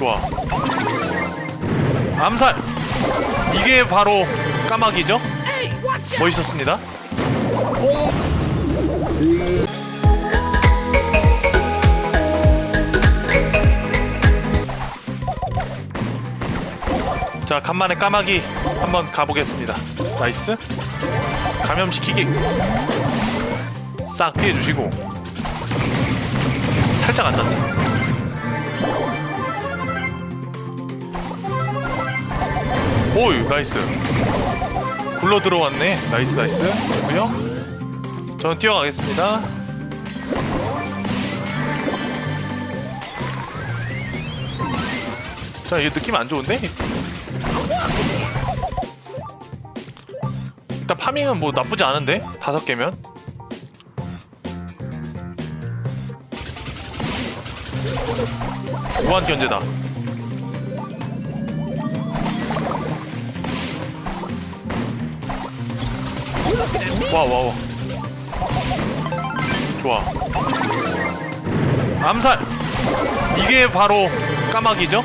좋아. 암살. 이게 바로 까마귀죠? 멋있었습니다. 자 간만에 까마귀 한번 가보겠습니다. 나이스. 감염시키기. 싹 피해주시고. 살짝 안 닿네 오유 나이스. 굴러 들어왔네. 나이스 나이스. 좋고요. 저는 뛰어가겠습니다. 자 이거 느낌 안 좋은데? 일단 파밍은 뭐 나쁘지 않은데? 다섯 개면? 무한 견제다 와 와 와. 좋아. 암살! 이게 바로 까마귀죠?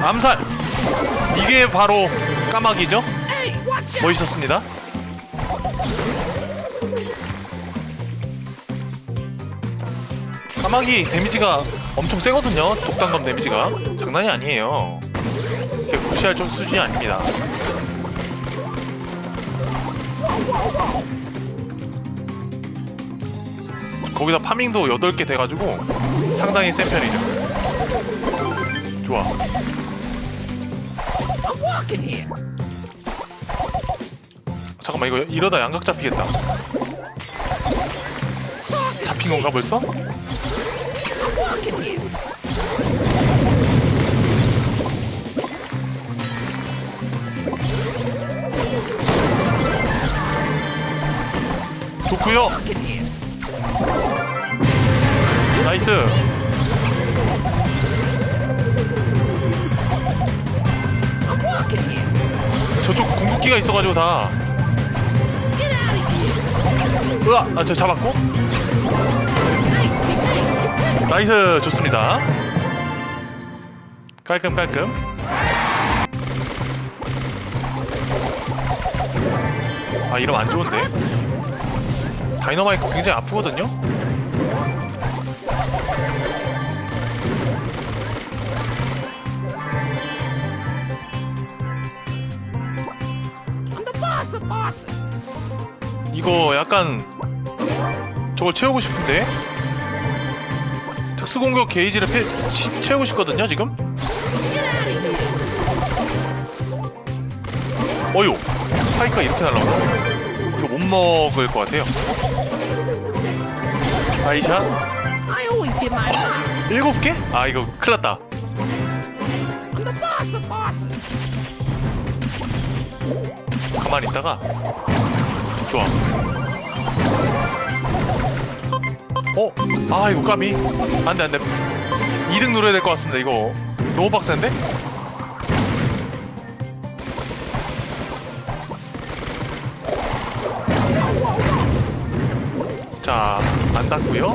암살! 이게 바로 까마귀죠? 멋있었습니다 까마귀 데미지가 엄청 세거든요. 독단검 데미지가. 장난이 아니에요. 이렇게 무시할 좀 수준이 아닙니다. 거기다 파밍도 8개 돼가지고 상당히 센 편이죠. 좋아. 잠깐만 이거 이러다 양각 잡히겠다. 잡힌 건가 벌써? 좋구요. 나이스. 저쪽 궁극기가 있어가지고 다. 으아 아저 잡았고 나이스. 좋습니다. 깔끔 깔끔. 아 이러면 안 좋은데? 다이너마이크 굉장히 아프거든요. 이거 약간 저걸 채우고 싶은데 특수 공격 게이지를 패, 치- 채우고 싶거든요 지금 어유 스파이크가 이렇게 날라오나 이거 못 먹을 것 같아요 아이샷. 일곱 개? 아 이거 큰일 났다. 가만히 있다가 좋아 어? 아 이거 까비 안돼 안돼 2등 누려야 될 것 같습니다 이거 너무 빡센데? 자, 안 닿고요.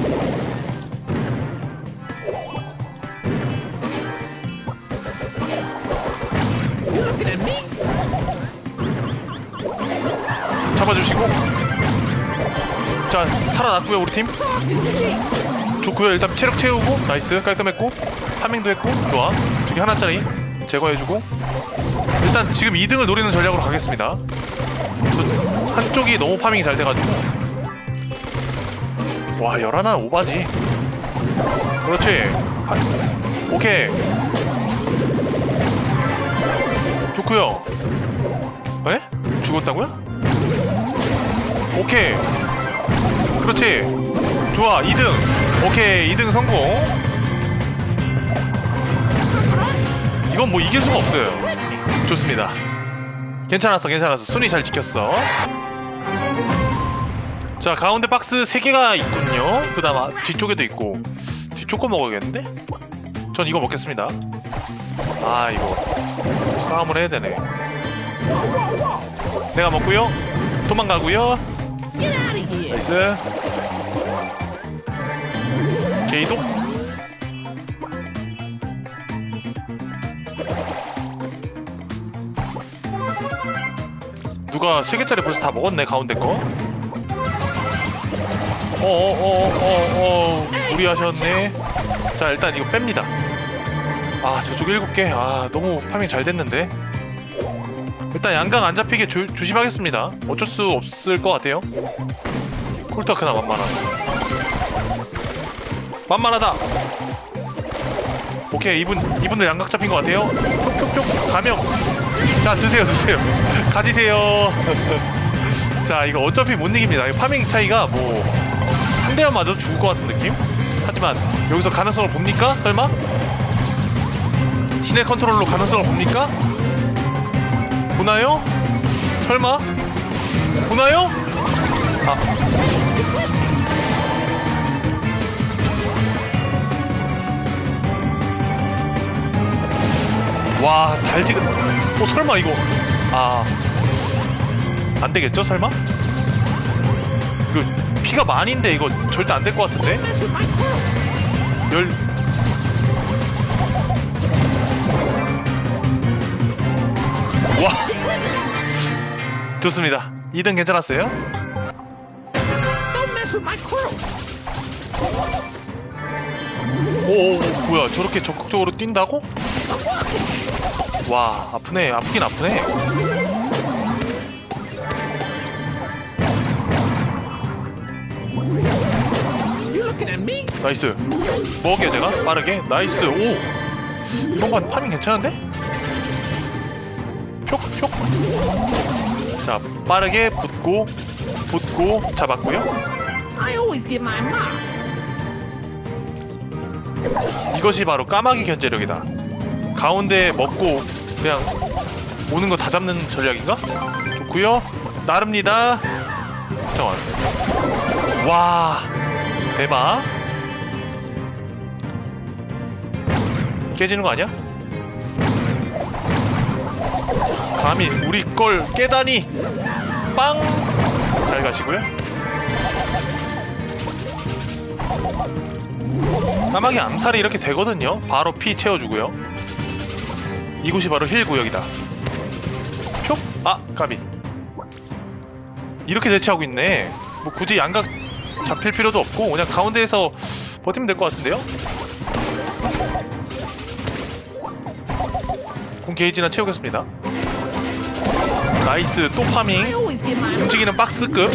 잡아주시고. 자, 살아났고요 우리 팀. 좋고요. 일단 체력 채우고 나이스 깔끔했고 파밍도 했고 좋아. 저기 하나짜리 제거해주고 일단 지금 2등을 노리는 전략으로 가겠습니다. 저 한쪽이 너무 파밍이 잘 돼가지고 와 열하나 오바지. 그렇지. 파- 오케이. 좋고요. 에? 죽었다고요? 오케이. 그렇지. 좋아 2등. 오케이 2등 성공. 이건 뭐 이길 수가 없어요. 좋습니다. 괜찮았어 괜찮았어. 순위 잘 지켰어. 자 가운데 박스 3개가 있군요. 그 다음 뒤쪽에도 있고. 뒤쪽 거 먹어야겠는데? 전 이거 먹겠습니다. 아 이거. 싸움을 해야 되네. 내가 먹고요. 도망가고요 Get out of here. 나이스. 게이도? 누가 세 개짜리 벌써 다 먹었네 가운데 거. 어어어어어 무리하셨네. 자 일단 이거 뺍니다. 아 저쪽 일곱 개아 너무 파밍 잘 됐는데 일단 양강 안 잡히게 조, 조심하겠습니다. 어쩔 수 없을 것 같아요. 콜타크나 만만하다. 만만하다! 오케이 이분 이분들 양각 잡힌 것 같아요. 뿅뿅뿅 가명 자 드세요 드세요. 가지세요. 자 이거 어차피 못 이깁니다. 파밍 차이가 뭐 한 대만 맞아도 죽을 것 같은 느낌? 하지만 여기서 가능성을 봅니까? 설마? 신의 컨트롤로 가능성을 봅니까 보나요? 설마? 보나요? 아. 와 달지근 어 설마 이거? 아. 안 되겠죠 설마? 이거 피가 만인데 이거 절대 안 될 것 같은데. 열. 와! 좋습니다 2등 괜찮았어요? 오, 오 뭐야 저렇게 적극적으로 뛴다고? 와 아프네 아프긴 아프네? 나이스 먹을게요 제가 빠르게 나이스 오 이런 건 파밍 괜찮은데? 표,표. 자 빠르게 붙고 붙고 잡았고요. 이것이 바로 까마귀 견제력이다 가운데 먹고 그냥 오는 거 다 잡는 전략인가? 좋고요 나릅니다 잠깐만 와 대박 깨지는 거 아니야? 감히 우리 걸 깨다니. 빵! 잘 가시고요. 까마귀 암살이 이렇게 되거든요. 바로 피 채워주고요. 이곳이 바로 힐 구역이다. 표? 아 까비. 이렇게 대처하고 있네. 뭐 굳이 양각 잡힐 필요도 없고 그냥 가운데에서 버티면 될 것 같은데요? 공 게이지나 채우겠습니다 나이스 또 파밍. 움직이는 박스급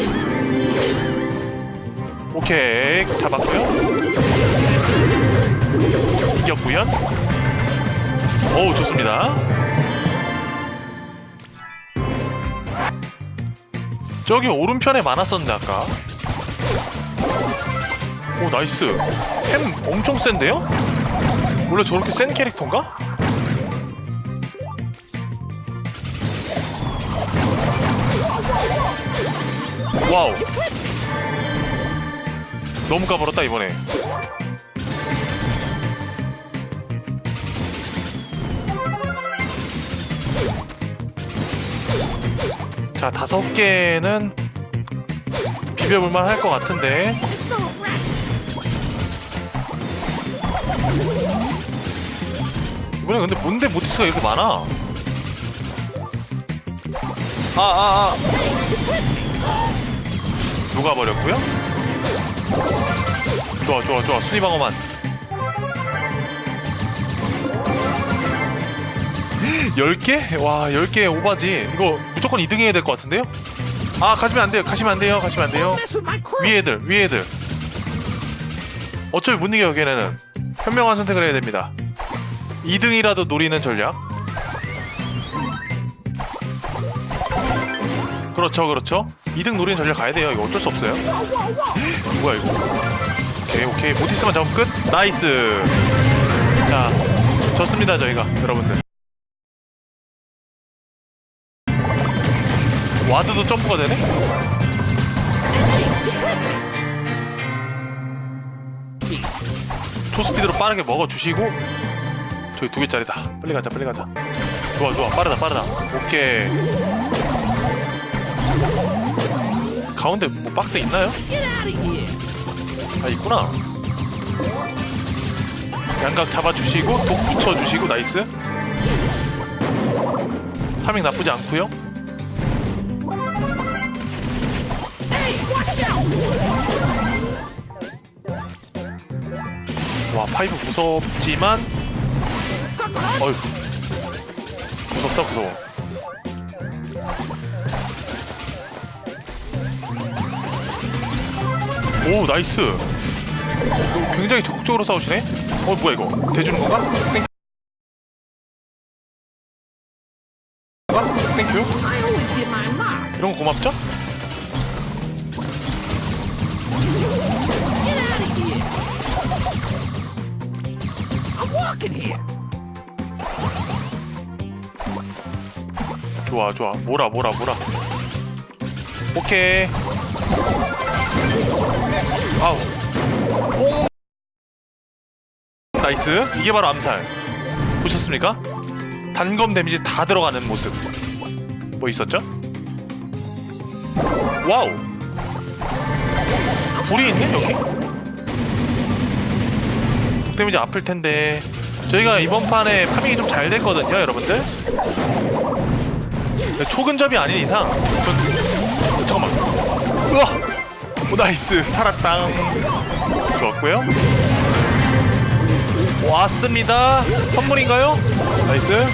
오케이 잡았고요 이겼구요 오 좋습니다 저기 오른편에 많았었는데 아까 오 나이스 햄 엄청 센데요? 원래 저렇게 센 캐릭터인가? 와우. 너무 까불었다 이번에. 자 다섯 개는 비벼볼만 할 것 같은데. 이번에 근데 뭔데 모티스가 이렇게 많아? 아아아 녹아버렸고요. 좋아 좋아 좋아. 순위방어만. 10개? 와 10개 오바지. 이거 무조건 2등 해야 될 것 같은데요? 아 가시면 안 돼요. 가시면 안 돼요. 가시면 안 돼요. 위에 애들 위에 애들. 어차피 못 이겨요 걔네는. 현명한 선택을 해야 됩니다. 2등이라도 노리는 전략 그렇죠 그렇죠. 2등 노리는 전략 가야 돼요. 이거 어쩔 수 없어요. 뭐야 이거? 오케이 오케이. 모티스만 잡으면 끝. 나이스. 자 졌습니다 저희가 여러분들. 와드도 점프가 되네? 초스피드로 빠르게 먹어주시고 저기 두 개짜리다. 빨리 가자 빨리 가자. 좋아 좋아. 빠르다 빠르다. 오케이 가운데 뭐 박스 있나요? 아 있구나 양각 잡아주시고 독 붙여주시고 나이스 파밍 나쁘지 않고요. 와 파이브 무섭지만 어휴 무섭다 무서워 오 나이스 오, 굉장히 적극적으로 싸우시네 어 뭐야 이거 대주는 건가? 땡 땡큐. 이런 거 고맙죠? 좋아 좋아 몰아 몰아 몰아 오케이 아우. 뽕 나이스. 이게 바로 암살. 보셨습니까? 단검 데미지 다 들어가는 모습. 뭐 있었죠? 와우. 불이 있네 여기? 데미지 아플 텐데. 저희가 이번 판에 파밍이 좀 잘 됐거든요 여러분들. 초근접이 아닌 이상. 전... 잠깐만. 우와 오, 나이스 살았당 좋았고요. 왔습니다. 선물인가요? 나이스.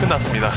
끝났습니다